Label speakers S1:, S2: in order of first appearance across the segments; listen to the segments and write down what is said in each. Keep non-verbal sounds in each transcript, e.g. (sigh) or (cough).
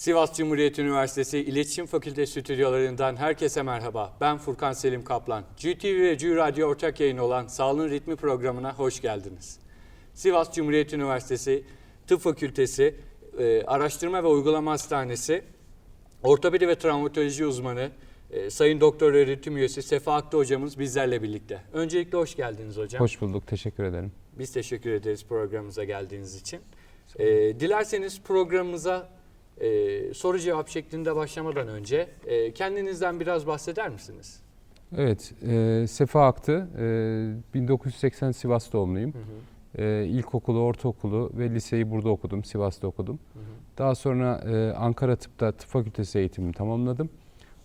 S1: Sivas Cumhuriyet Üniversitesi İletişim Fakültesi stüdyolarından herkese merhaba. Ben Furkan Selim Kaplan. GTV ve G Radyo ortak yayın olan Sağlığın Ritmi programına hoş geldiniz. Sivas Cumhuriyet Üniversitesi Tıp Fakültesi e, Araştırma ve Uygulama Hastanesi Ortopedi ve Travmatoloji uzmanı e, Sayın Doktor Öğretim Üyesi Sefa Aklı hocamız bizlerle birlikte. Öncelikle hoş geldiniz hocam.
S2: Hoş bulduk, teşekkür ederim.
S1: Biz teşekkür ederiz programımıza geldiğiniz için. Ee, dilerseniz programımıza e, soru cevap şeklinde başlamadan önce e, kendinizden biraz bahseder misiniz?
S2: Evet, e, Sefa Aktı, e, 1980 Sivas doğumluyum. E, ilkokulu, ortaokulu ve liseyi burada okudum, Sivas'ta okudum. Daha sonra e, Ankara Tıp'ta tıp fakültesi eğitimimi tamamladım.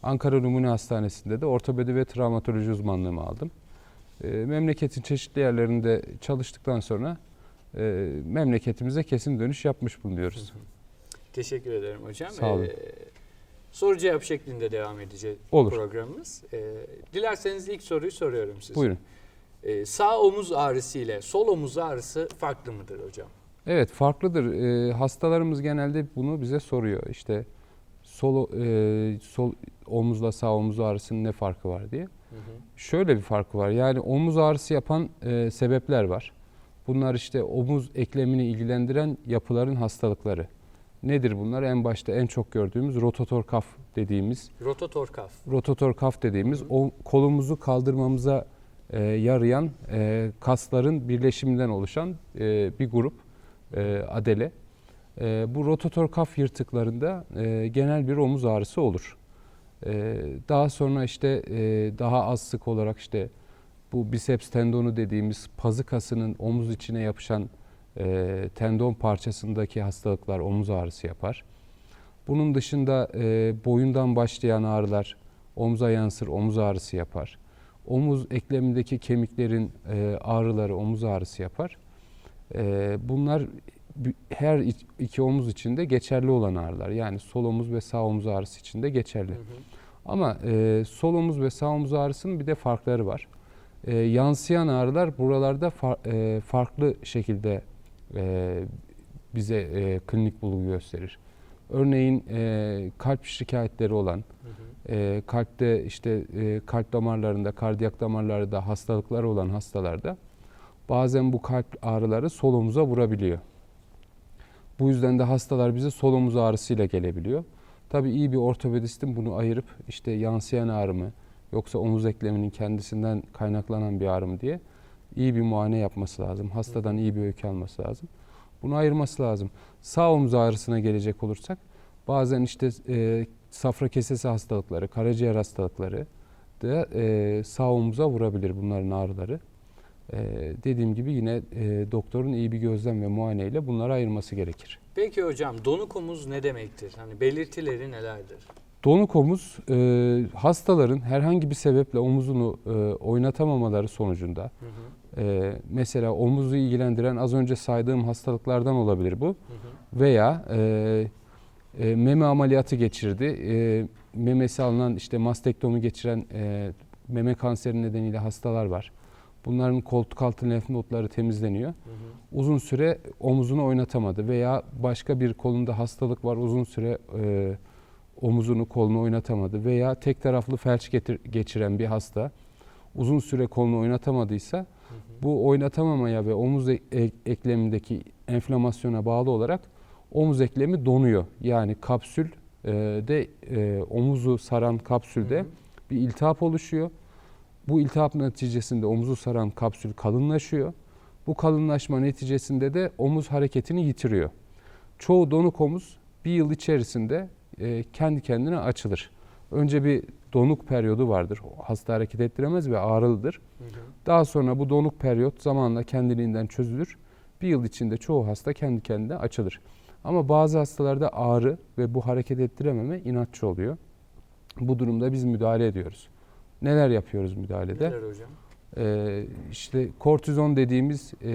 S2: Ankara Numune Hastanesi'nde de ortopedi ve travmatoloji uzmanlığımı aldım. E, memleketin çeşitli yerlerinde çalıştıktan sonra e, memleketimize kesin dönüş yapmış bulunuyoruz.
S1: Teşekkür ederim hocam.
S2: Sağ olun.
S1: Ee, soru cevap şeklinde devam edecek
S2: Olur.
S1: programımız. Ee, dilerseniz ilk soruyu soruyorum size.
S2: Buyurun.
S1: Ee, sağ omuz ağrısı ile sol omuz ağrısı farklı mıdır hocam?
S2: Evet farklıdır. Ee, hastalarımız genelde bunu bize soruyor. İşte sol e, sol omuzla sağ omuz ağrısının ne farkı var diye. Şöyle bir farkı var. Yani omuz ağrısı yapan e, sebepler var. Bunlar işte omuz eklemini ilgilendiren yapıların hastalıkları. Nedir bunlar? En başta en çok gördüğümüz rotator kaf dediğimiz,
S1: Rotator kaf.
S2: rotator kaf dediğimiz o kolumuzu kaldırmamıza e, yarayan e, kasların birleşiminden oluşan e, bir grup e, adele. E, bu rotator kaf yırtıklarında e, genel bir omuz ağrısı olur. E, daha sonra işte e, daha az sık olarak işte bu biceps tendonu dediğimiz pazı kasının omuz içine yapışan e, tendon parçasındaki hastalıklar omuz ağrısı yapar. Bunun dışında e, boyundan başlayan ağrılar omuza yansır, omuz ağrısı yapar. Omuz eklemindeki kemiklerin e, ağrıları omuz ağrısı yapar. E, bunlar her iki omuz için de geçerli olan ağrılar. Yani sol omuz ve sağ omuz ağrısı için de geçerli. Ama e, sol omuz ve sağ omuz ağrısının bir de farkları var. E, yansıyan ağrılar buralarda far- e, farklı şekilde e, bize e, klinik bulgu gösterir. Örneğin e, kalp şikayetleri olan, e, kalpte işte e, kalp damarlarında, kardiyak damarlarda hastalıkları olan hastalarda bazen bu kalp ağrıları sol omuza vurabiliyor. Bu yüzden de hastalar bize sol omuz ağrısıyla gelebiliyor. Tabii iyi bir ortopedistin bunu ayırıp işte yansıyan ağrı mı yoksa omuz ekleminin kendisinden kaynaklanan bir ağrı mı diye iyi bir muayene yapması lazım. Hastadan iyi bir öykü alması lazım. Bunu ayırması lazım. Sağ omuz ağrısına gelecek olursak bazen işte e, safra kesesi hastalıkları, karaciğer hastalıkları da e, sağ omuza vurabilir bunların ağrıları. E, dediğim gibi yine e, doktorun iyi bir gözlem ve muayeneyle bunları ayırması gerekir.
S1: Peki hocam donuk omuz ne demektir? Hani belirtileri nelerdir?
S2: Donuk omuz e, hastaların herhangi bir sebeple omuzunu e, oynatamamaları sonucunda
S1: Hı hı,
S2: e, mesela omuzu ilgilendiren az önce saydığım hastalıklardan olabilir bu
S1: hı hı.
S2: veya e, e, meme ameliyatı geçirdi. E, memesi alınan işte mastektomi geçiren e, meme kanseri nedeniyle hastalar var. Bunların koltuk altı lenf nodları temizleniyor.
S1: Hı hı.
S2: Uzun süre omuzunu oynatamadı veya başka bir kolunda hastalık var uzun süre e, omuzunu kolunu oynatamadı veya tek taraflı felç getir, geçiren bir hasta uzun süre kolunu oynatamadıysa bu oynatamamaya ve omuz e- e- eklemindeki enflamasyona bağlı olarak omuz eklemi donuyor. Yani kapsül e, de e, omuzu saran kapsülde
S1: Hı hı.
S2: bir iltihap oluşuyor. Bu iltihap neticesinde omuzu saran kapsül kalınlaşıyor. Bu kalınlaşma neticesinde de omuz hareketini yitiriyor. Çoğu donuk omuz bir yıl içerisinde e, kendi kendine açılır. Önce bir donuk periyodu vardır. Hasta hareket ettiremez ve ağrılıdır.
S1: Hı hı.
S2: Daha sonra bu donuk periyot zamanla kendiliğinden çözülür. Bir yıl içinde çoğu hasta kendi kendine açılır. Ama bazı hastalarda ağrı ve bu hareket ettirememe inatçı oluyor. Bu durumda biz müdahale ediyoruz. Neler yapıyoruz müdahalede?
S1: Neler hocam?
S2: Ee, işte kortizon dediğimiz e,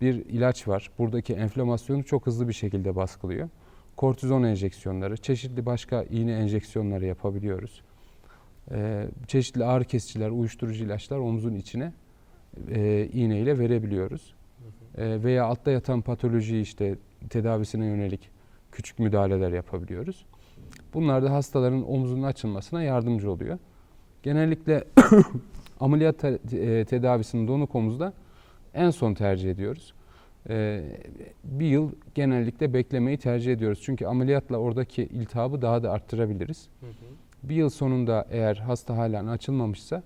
S2: bir ilaç var. Buradaki enflamasyonu çok hızlı bir şekilde baskılıyor. Kortizon enjeksiyonları, çeşitli başka iğne enjeksiyonları yapabiliyoruz. Ee, çeşitli ağrı kesiciler, uyuşturucu ilaçlar omuzun içine e, iğneyle verebiliyoruz. Ee, veya altta yatan patolojiyi işte tedavisine yönelik küçük müdahaleler yapabiliyoruz. Bunlar da hastaların omzunun açılmasına yardımcı oluyor. Genellikle (coughs) ameliyat e, tedavisini donuk omuzda en son tercih ediyoruz. Ee, bir yıl genellikle beklemeyi tercih ediyoruz. Çünkü ameliyatla oradaki iltihabı daha da arttırabiliriz.
S1: Hı hı.
S2: Bir yıl sonunda eğer hasta halen açılmamışsa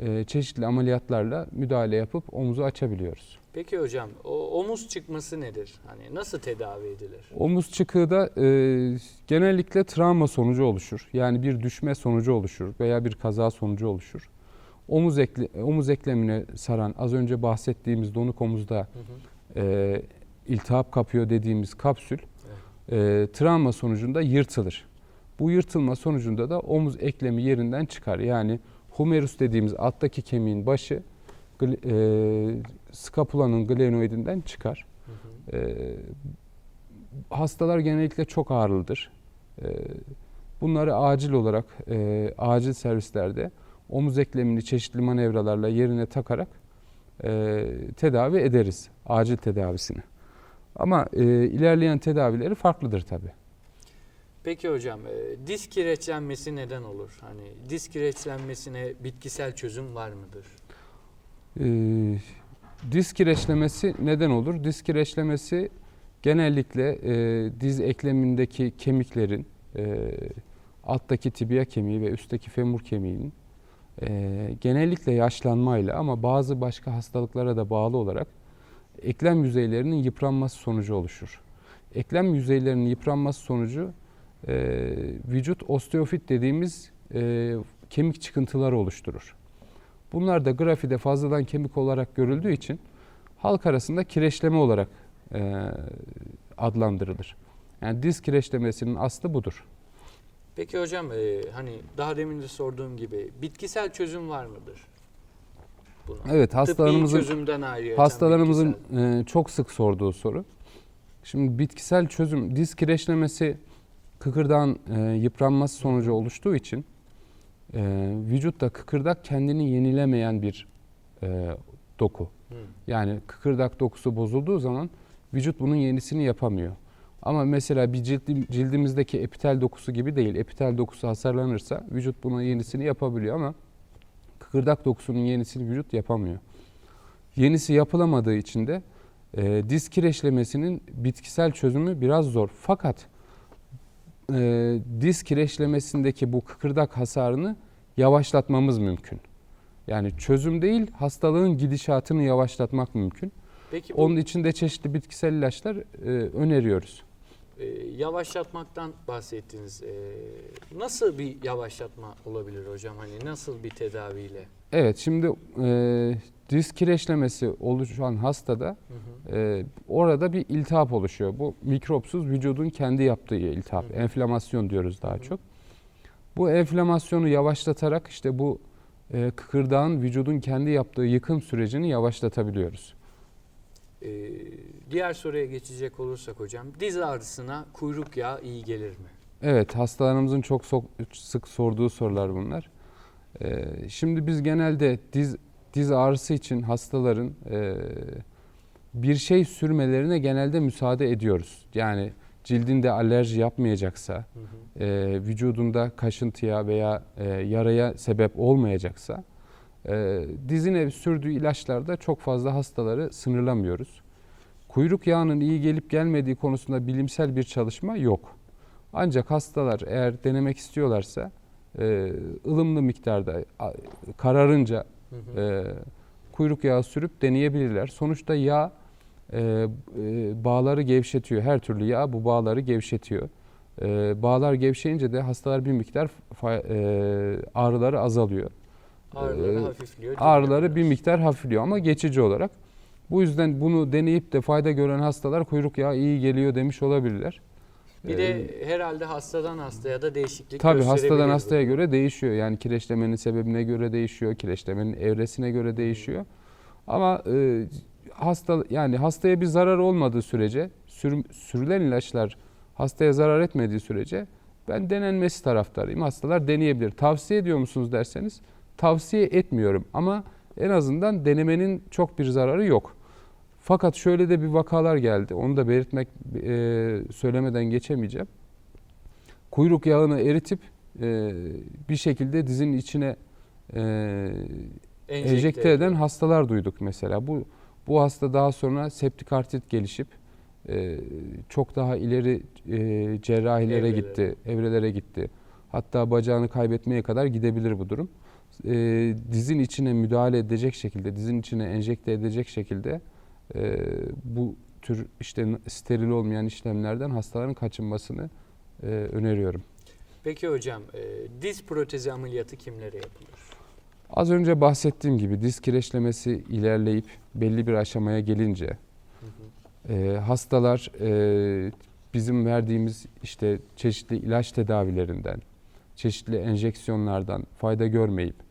S2: e, çeşitli ameliyatlarla müdahale yapıp omuzu açabiliyoruz.
S1: Peki hocam o omuz çıkması nedir? Hani nasıl tedavi edilir?
S2: Omuz çıkığı da e, genellikle travma sonucu oluşur. Yani bir düşme sonucu oluşur veya bir kaza sonucu oluşur. Omuz, ekle, omuz eklemine saran az önce bahsettiğimiz donuk omuzda
S1: Hı hı.
S2: E, iltihap kapıyor dediğimiz kapsül e, travma sonucunda yırtılır. Bu yırtılma sonucunda da omuz eklemi yerinden çıkar. Yani humerus dediğimiz alttaki kemiğin başı e, skapulanın glenoidinden çıkar. E, hastalar genellikle çok ağrılıdır. E, bunları acil olarak e, acil servislerde omuz eklemini çeşitli manevralarla yerine takarak e, tedavi ederiz. Acil tedavisini. Ama e, ilerleyen tedavileri farklıdır tabii.
S1: Peki hocam e, disk kireçlenmesi neden olur? Hani disk kireçlenmesine bitkisel çözüm var mıdır?
S2: Ee, diz kireçlemesi neden olur? Diz kireçlemesi genellikle e, diz eklemindeki kemiklerin e, alttaki tibia kemiği ve üstteki femur kemiğinin e, genellikle yaşlanmayla ama bazı başka hastalıklara da bağlı olarak eklem yüzeylerinin yıpranması sonucu oluşur. Eklem yüzeylerinin yıpranması sonucu e, vücut osteofit dediğimiz e, kemik çıkıntıları oluşturur. Bunlar da grafide fazladan kemik olarak görüldüğü için halk arasında kireçleme olarak e, adlandırılır. Yani diz kireçlemesinin aslı budur.
S1: Peki hocam e, hani daha demin de sorduğum gibi bitkisel çözüm var mıdır? Buna?
S2: Evet hastalarımızın
S1: Tıbbi çözümden ayrı.
S2: hastalarımızın e, çok sık sorduğu soru. Şimdi bitkisel çözüm diz kireçlemesi kıkırdağın e, yıpranması sonucu oluştuğu için e, vücutta kıkırdak kendini yenilemeyen bir e, doku.
S1: Hı.
S2: Yani kıkırdak dokusu bozulduğu zaman vücut bunun yenisini yapamıyor. Ama mesela bir cildi- cildimizdeki epitel dokusu gibi değil. Epitel dokusu hasarlanırsa vücut bunun yenisini yapabiliyor ama kıkırdak dokusunun yenisini vücut yapamıyor. Yenisi yapılamadığı için de e, diz kireçlemesinin bitkisel çözümü biraz zor. Fakat e, diz kireçlemesindeki bu kıkırdak hasarını yavaşlatmamız mümkün. Yani çözüm değil, hastalığın gidişatını yavaşlatmak mümkün.
S1: Peki bu
S2: Onun için de çeşitli bitkisel ilaçlar e, öneriyoruz.
S1: E, yavaşlatmaktan bahsettiniz. E, nasıl bir yavaşlatma olabilir hocam? Hani nasıl bir tedaviyle?
S2: Evet, şimdi e, diz kireçlemesi oluşan hastada
S1: Hı hı.
S2: e, orada bir iltihap oluşuyor. Bu mikropsuz vücudun kendi yaptığı iltihap.
S1: Hı.
S2: Enflamasyon diyoruz daha
S1: Hı hı.
S2: çok. Bu enflamasyonu yavaşlatarak işte bu e, kıkırdağın vücudun kendi yaptığı yıkım sürecini yavaşlatabiliyoruz.
S1: E, diğer soruya geçecek olursak hocam diz ağrısına kuyruk yağı iyi gelir mi?
S2: Evet, hastalarımızın çok sık sorduğu sorular bunlar. Ee, şimdi biz genelde diz diz ağrısı için hastaların e, bir şey sürmelerine genelde müsaade ediyoruz. Yani cildinde alerji yapmayacaksa,
S1: Hı hı.
S2: e, vücudunda kaşıntıya veya e, yaraya sebep olmayacaksa, dizine sürdüğü ilaçlarda çok fazla hastaları sınırlamıyoruz. Kuyruk yağının iyi gelip gelmediği konusunda bilimsel bir çalışma yok. Ancak hastalar eğer denemek istiyorlarsa e, ılımlı miktarda kararınca
S1: Hı hı.
S2: e, kuyruk yağı sürüp deneyebilirler. Sonuçta yağ e, e, bağları gevşetiyor. Her türlü yağ bu bağları gevşetiyor. E, bağlar gevşeyince de hastalar bir miktar e, ağrıları azalıyor.
S1: Ağrıları hafifliyor.
S2: Ağrıları bir miktar hafifliyor ama geçici olarak. Bu yüzden bunu deneyip de fayda gören hastalar kuyruk yağı iyi geliyor demiş olabilirler.
S1: Bir de herhalde hastadan hastaya da değişiklik
S2: Tabii hastadan hastaya göre değişiyor. Yani kireçlemenin sebebine göre değişiyor, kireçlemenin evresine göre değişiyor. Ama e, hasta yani hastaya bir zarar olmadığı sürece, sür- sürülen ilaçlar hastaya zarar etmediği sürece ben denenmesi taraftarıyım. Hastalar deneyebilir. Tavsiye ediyor musunuz derseniz tavsiye etmiyorum ama en azından denemenin çok bir zararı yok. Fakat şöyle de bir vakalar geldi. Onu da belirtmek, e, söylemeden geçemeyeceğim. Kuyruk yağını eritip e, bir şekilde dizinin içine e, enjekte eden hastalar duyduk mesela. Bu bu hasta daha sonra septik artrit gelişip e, çok daha ileri e, cerrahilere
S1: Evrelere.
S2: gitti, evrelere gitti. Hatta bacağını kaybetmeye kadar gidebilir bu durum. E, dizin içine müdahale edecek şekilde, dizin içine enjekte edecek şekilde e, bu tür işte steril olmayan işlemlerden hastaların kaçınmasını e, öneriyorum.
S1: Peki hocam e, diz protezi ameliyatı kimlere yapılır?
S2: Az önce bahsettiğim gibi diz kireçlemesi ilerleyip belli bir aşamaya gelince
S1: Hı hı.
S2: e, hastalar e, bizim verdiğimiz işte çeşitli ilaç tedavilerinden, çeşitli enjeksiyonlardan fayda görmeyip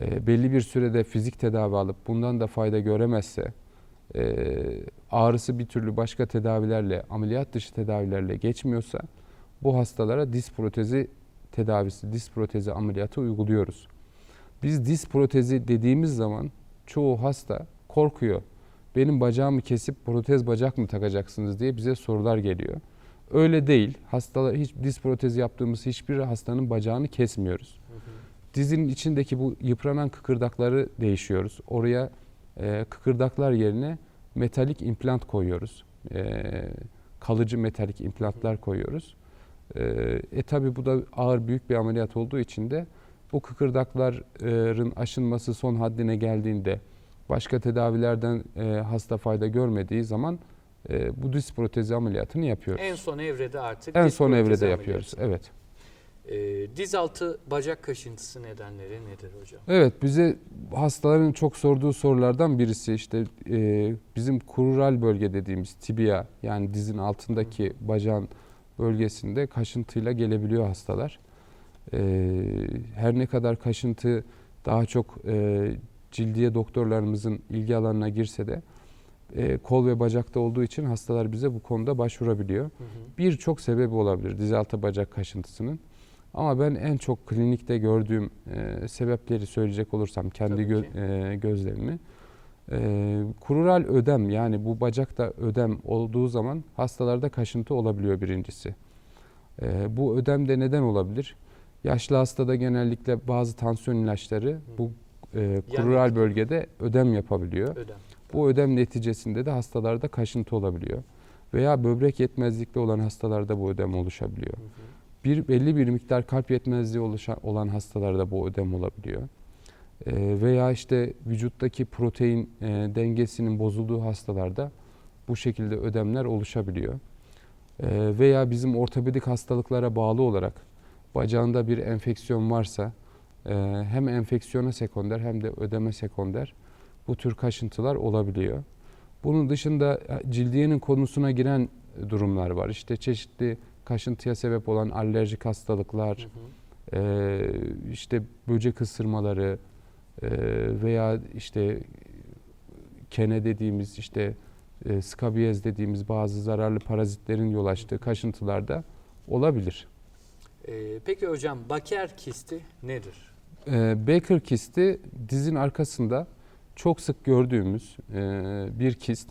S2: e, belli bir sürede fizik tedavi alıp bundan da fayda göremezse e, ağrısı bir türlü başka tedavilerle, ameliyat dışı tedavilerle geçmiyorsa bu hastalara diz protezi tedavisi, diz protezi ameliyatı uyguluyoruz. Biz diz protezi dediğimiz zaman çoğu hasta korkuyor. Benim bacağımı kesip protez bacak mı takacaksınız diye bize sorular geliyor. Öyle değil. Hastalar hiç diz protezi yaptığımız hiçbir hastanın bacağını kesmiyoruz. Dizinin içindeki bu yıpranan kıkırdakları değişiyoruz. Oraya e, kıkırdaklar yerine metalik implant koyuyoruz. E, kalıcı metalik implantlar koyuyoruz. E, e tabi bu da ağır büyük bir ameliyat olduğu için de bu kıkırdakların aşınması son haddine geldiğinde başka tedavilerden e, hasta fayda görmediği zaman e, bu diz protezi ameliyatını yapıyoruz.
S1: En son evrede artık
S2: En son evrede
S1: ameliyatı.
S2: yapıyoruz. Evet.
S1: E, diz altı bacak kaşıntısı nedenleri nedir hocam?
S2: Evet bize hastaların çok sorduğu sorulardan birisi işte e, bizim kurural bölge dediğimiz tibia yani dizin altındaki bacağın bölgesinde kaşıntıyla gelebiliyor hastalar. E, her ne kadar kaşıntı daha çok e, cildiye doktorlarımızın ilgi alanına girse de e, kol ve bacakta olduğu için hastalar bize bu konuda başvurabiliyor. Birçok sebebi olabilir dizaltı bacak kaşıntısının. Ama ben en çok klinikte gördüğüm e, sebepleri söyleyecek olursam kendi gö- e, gözlemimi. E, kurural ödem yani bu bacakta ödem olduğu zaman hastalarda kaşıntı olabiliyor birincisi. E, bu ödem de neden olabilir? Yaşlı hastada genellikle bazı tansiyon ilaçları bu e, kurural bölgede ödem yapabiliyor.
S1: Ödem.
S2: Bu ödem neticesinde de hastalarda kaşıntı olabiliyor. Veya böbrek yetmezlikli olan hastalarda bu ödem oluşabiliyor.
S1: Hı hı.
S2: Bir belli bir miktar kalp yetmezliği oluşan olan hastalarda bu ödem olabiliyor. Ee, veya işte vücuttaki protein e, dengesinin bozulduğu hastalarda bu şekilde ödemler oluşabiliyor. Ee, veya bizim ortopedik hastalıklara bağlı olarak bacağında bir enfeksiyon varsa e, hem enfeksiyona sekonder hem de ödeme sekonder bu tür kaşıntılar olabiliyor. Bunun dışında e, cildiyenin konusuna giren durumlar var. İşte çeşitli kaşıntıya sebep olan alerjik hastalıklar,
S1: Hı hı.
S2: e, işte böcek ısırmaları e, veya işte kene dediğimiz işte e, skabiyez dediğimiz bazı zararlı parazitlerin yol açtığı kaşıntılarda olabilir.
S1: E, peki hocam baker kisti nedir?
S2: E, Baker kisti dizin arkasında çok sık gördüğümüz e, bir kist.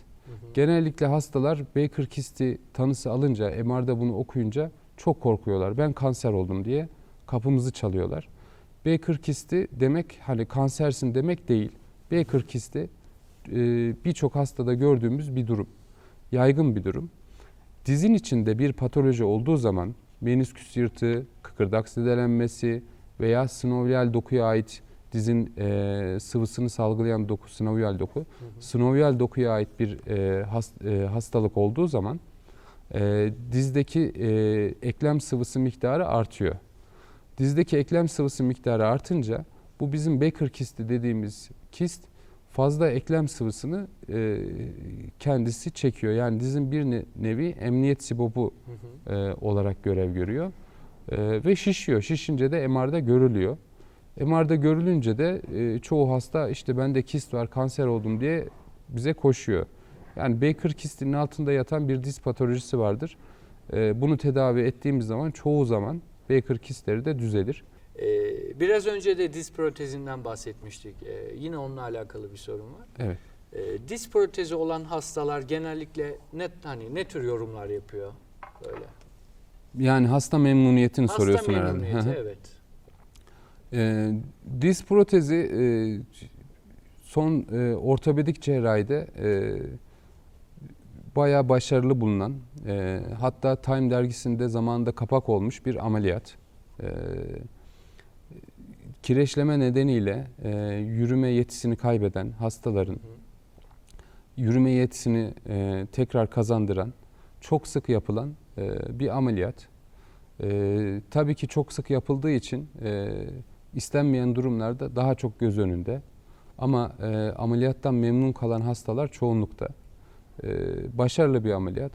S2: Genellikle hastalar Baker kisti tanısı alınca, MR'da bunu okuyunca çok korkuyorlar. Ben kanser oldum diye kapımızı çalıyorlar. Baker kisti demek hani kansersin demek değil. Baker kisti e, birçok hastada gördüğümüz bir durum. Yaygın bir durum. Dizin içinde bir patoloji olduğu zaman menisküs yırtığı, kıkırdak zedelenmesi veya sinovial dokuya ait dizin e, sıvısını salgılayan doku, sinovial doku,
S1: Hı hı.
S2: sinovial dokuya ait bir e, hast- e, hastalık olduğu zaman e, dizdeki e, eklem sıvısı miktarı artıyor. Dizdeki eklem sıvısı miktarı artınca bu bizim Baker kisti dediğimiz kist fazla eklem sıvısını e, kendisi çekiyor. Yani dizin bir ne- nevi emniyet sibobu
S1: Hı hı.
S2: e, olarak görev görüyor. E, ve şişiyor. Şişince de MR'da görülüyor. MR'da görülünce de e, çoğu hasta işte bende kist var, kanser oldum diye bize koşuyor. Yani Baker kistinin altında yatan bir diz patolojisi vardır. E, bunu tedavi ettiğimiz zaman çoğu zaman Baker kistleri de düzelir.
S1: E, biraz önce de diz protezinden bahsetmiştik. E, yine onunla alakalı bir sorun var.
S2: Evet.
S1: E, diz protezi olan hastalar genellikle ne hani ne tür yorumlar yapıyor böyle?
S2: Yani hasta memnuniyetini
S1: Hasta
S2: soruyorsun herhalde.
S1: memnuniyeti,
S2: hı.
S1: evet.
S2: Ee, diz protezi e, son e, ortopedik cerrahide e, bayağı başarılı bulunan e, hatta Time dergisinde zamanında kapak olmuş bir ameliyat. E, kireçleme nedeniyle e, yürüme yetisini kaybeden hastaların yürüme yetisini e, tekrar kazandıran çok sık yapılan e, bir ameliyat. E, tabii ki çok sık yapıldığı için e, istenmeyen durumlarda daha çok göz önünde. Ama e, ameliyattan memnun kalan hastalar çoğunlukta. E, başarılı bir ameliyat.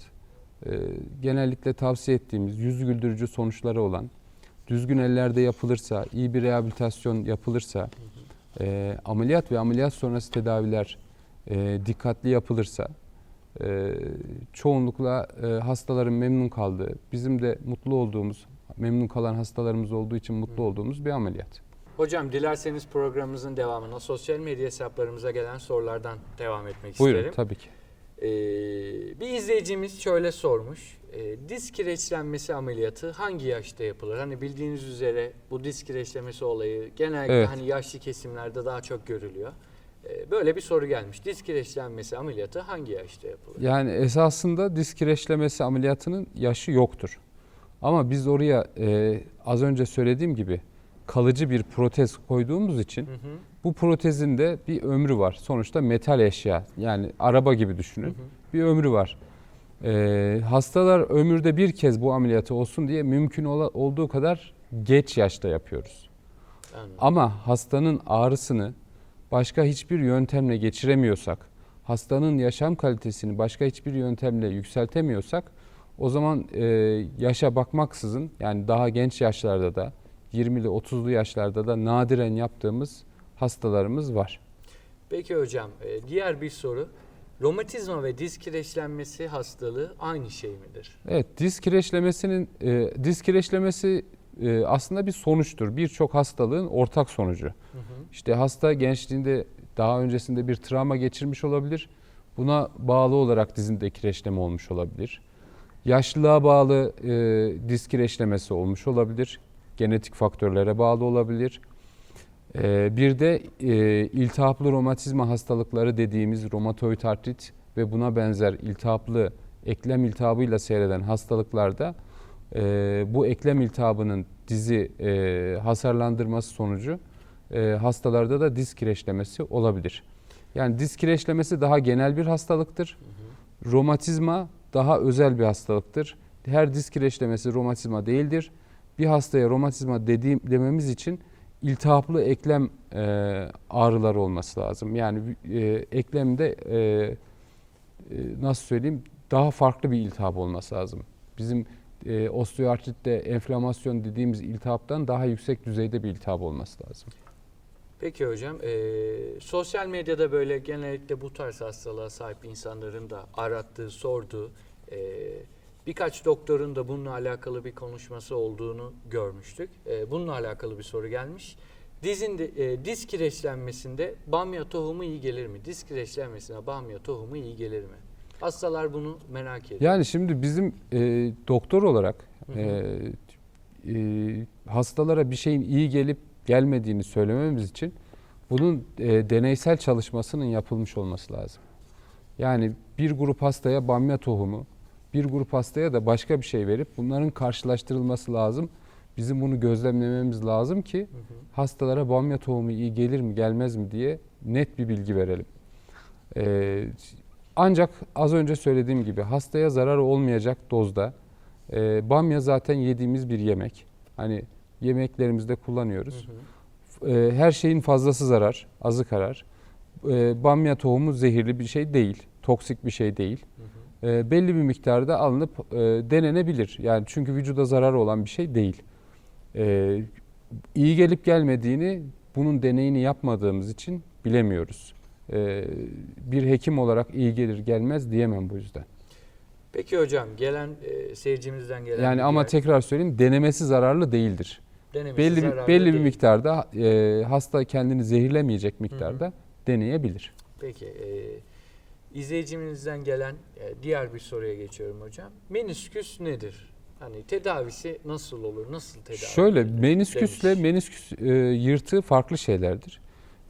S2: E, genellikle tavsiye ettiğimiz yüz güldürücü sonuçları olan, düzgün ellerde yapılırsa, iyi bir rehabilitasyon yapılırsa, e, ameliyat ve ameliyat sonrası tedaviler e, dikkatli yapılırsa, e, çoğunlukla e, hastaların memnun kaldığı, bizim de mutlu olduğumuz, memnun kalan hastalarımız olduğu için mutlu olduğumuz bir ameliyat.
S1: Hocam dilerseniz programımızın devamına sosyal medya hesaplarımıza gelen sorulardan devam etmek
S2: Buyurun
S1: isterim.
S2: tabii ki.
S1: Ee, bir izleyicimiz şöyle sormuş. Ee, diz kireçlenmesi ameliyatı hangi yaşta yapılır? Hani bildiğiniz üzere bu diz kireçlemesi olayı genellikle
S2: Evet.
S1: hani yaşlı kesimlerde daha çok görülüyor. Ee, böyle bir soru gelmiş. Diz kireçlenmesi ameliyatı hangi yaşta yapılır?
S2: Yani esasında disk kireçlemesi ameliyatının yaşı yoktur. Ama biz oraya e, az önce söylediğim gibi kalıcı bir protez koyduğumuz için
S1: Hı hı,
S2: bu protezin de bir ömrü var. Sonuçta metal eşya yani araba gibi düşünün.
S1: hı hı.
S2: Bir ömrü var. E, hastalar ömürde bir kez bu ameliyatı olsun diye mümkün ola- olduğu kadar geç yaşta yapıyoruz.
S1: Anladım.
S2: Ama hastanın ağrısını başka hiçbir yöntemle geçiremiyorsak, hastanın yaşam kalitesini başka hiçbir yöntemle yükseltemiyorsak o zaman e, yaşa bakmaksızın yani daha genç yaşlarda da 20'li 30'lu yaşlarda da nadiren yaptığımız hastalarımız var.
S1: Peki hocam e, diğer bir soru. Romatizma ve diz kireçlenmesi hastalığı aynı şey midir?
S2: Evet diz kireçlemesinin e, diz kireçlemesi e, aslında bir sonuçtur. Birçok hastalığın ortak sonucu.
S1: Hı hı.
S2: İşte hasta gençliğinde daha öncesinde bir travma geçirmiş olabilir. Buna bağlı olarak dizinde kireçleme olmuş olabilir. Yaşlılığa bağlı e, diz kireçlemesi olmuş olabilir. Genetik faktörlere bağlı olabilir. E, bir de e, iltihaplı romatizma hastalıkları dediğimiz romatoid artrit ve buna benzer iltihaplı eklem iltihabıyla seyreden hastalıklarda e, bu eklem iltihabının dizi e, hasarlandırması sonucu hastalarda da diz kireçlemesi olabilir. Yani diz kireçlemesi daha genel bir hastalıktır. Romatizma daha özel bir hastalıktır. Her diz kireçlemesi romatizma değildir. Bir hastaya romatizma dediğim dememiz için iltihaplı eklem e, ağrıları olması lazım. Yani e, eklemde e, e, nasıl söyleyeyim daha farklı bir iltihap olması lazım. Bizim e, osteoartritte enflamasyon dediğimiz iltihaptan daha yüksek düzeyde bir iltihap olması lazım.
S1: Peki hocam, eee, sosyal medyada böyle genellikle bu tarz hastalığa sahip insanların da arattığı, sorduğu, eee, birkaç doktorun da bununla alakalı bir konuşması olduğunu görmüştük. Eee, bununla alakalı bir soru gelmiş. Dizin de- eee, diz kireçlenmesinde bamya tohumu iyi gelir mi? Diz kireçlenmesine bamya tohumu iyi gelir mi? Hastalar bunu merak ediyor.
S2: Yani şimdi bizim e, doktor olarak
S1: Hı hı.
S2: e, e, hastalara bir şeyin iyi gelip gelmediğini söylememiz için bunun e, deneysel çalışmasının yapılmış olması lazım. Yani bir grup hastaya bamya tohumu, bir grup hastaya da başka bir şey verip bunların karşılaştırılması lazım. Bizim bunu gözlemlememiz lazım ki
S1: Hı hı.
S2: hastalara bamya tohumu iyi gelir mi gelmez mi diye net bir bilgi verelim. Ee, ancak az önce söylediğim gibi hastaya zarar olmayacak dozda e, bamya zaten yediğimiz bir yemek. Hani yemeklerimizde kullanıyoruz.
S1: Hı hı.
S2: E, her şeyin fazlası zarar, azı karar. E, bamya tohumu zehirli bir şey değil, toksik bir şey değil.
S1: Hı hı.
S2: E, belli bir miktarda alınıp e, denenebilir. Yani çünkü vücuda zararı olan bir şey değil. E, iyi gelip gelmediğini bunun deneyini yapmadığımız için bilemiyoruz. E, bir hekim olarak iyi gelir gelmez diyemem bu yüzden.
S1: Peki hocam, gelen seyircimizden gelen
S2: Yani
S1: bir
S2: ama
S1: diğer-
S2: tekrar söyleyeyim denemesi zararlı değildir.
S1: denemesi
S2: Belli bir,
S1: zararlı
S2: belli bir
S1: değil.
S2: miktarda e, hasta kendini zehirlemeyecek miktarda deneyebilir.
S1: Peki. E, izleyicimizden gelen e, diğer bir soruya geçiyorum hocam. Menisküs nedir? Hani tedavisi nasıl olur? Nasıl tedavi
S2: Şöyle
S1: edilir
S2: menisküsle
S1: demiş.
S2: menisküs e, yırtığı farklı şeylerdir.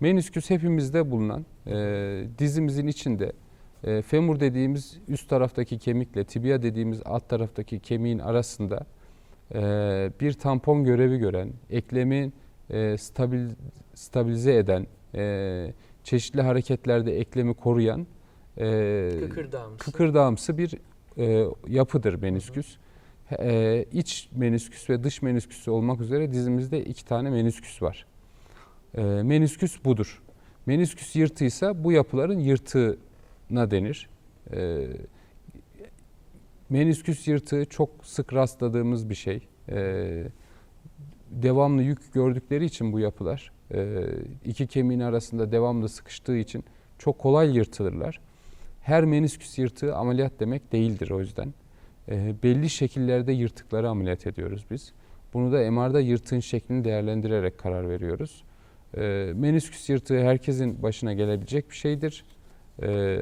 S2: Menisküs hepimizde bulunan e, dizimizin içinde e, femur dediğimiz üst taraftaki kemikle tibia dediğimiz alt taraftaki kemiğin arasında e, bir tampon görevi gören, eklemi e, stabil, stabilize eden, e, çeşitli hareketlerde eklemi koruyan e,
S1: Kıkırdağımsı.
S2: kıkırdağımsı bir e, yapıdır menisküs. E, iç menisküs ve dış menisküs olmak üzere dizimizde iki tane menisküs var. E, menisküs budur. Menisküs yırtıysa bu yapıların yırtığına denir. E, menisküs yırtığı çok sık rastladığımız bir şey. E, devamlı yük gördükleri için bu yapılar e, iki kemiğin arasında devamlı sıkıştığı için çok kolay yırtılırlar. Her menisküs yırtığı ameliyat demek değildir o yüzden. E, belli şekillerde yırtıkları ameliyat ediyoruz biz. Bunu da MR'da yırtığın şeklini değerlendirerek karar veriyoruz. E, menisküs yırtığı herkesin başına gelebilecek bir şeydir. E,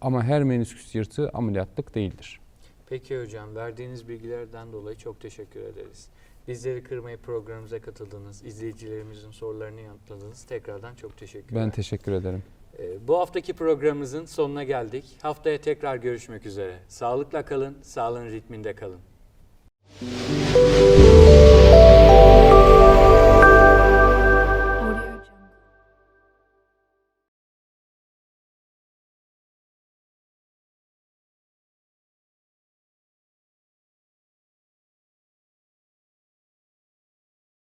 S2: ama her menisküs yırtığı ameliyatlık değildir.
S1: Peki hocam verdiğiniz bilgilerden dolayı çok teşekkür ederiz. Bizleri kırmayıp programımıza katıldınız. izleyicilerimizin sorularını yanıtladınız. Tekrardan çok teşekkürler.
S2: Ben teşekkür ederim.
S1: Ee, Bu haftaki programımızın sonuna geldik. Haftaya tekrar görüşmek üzere. Sağlıkla kalın, sağlığın ritminde kalın.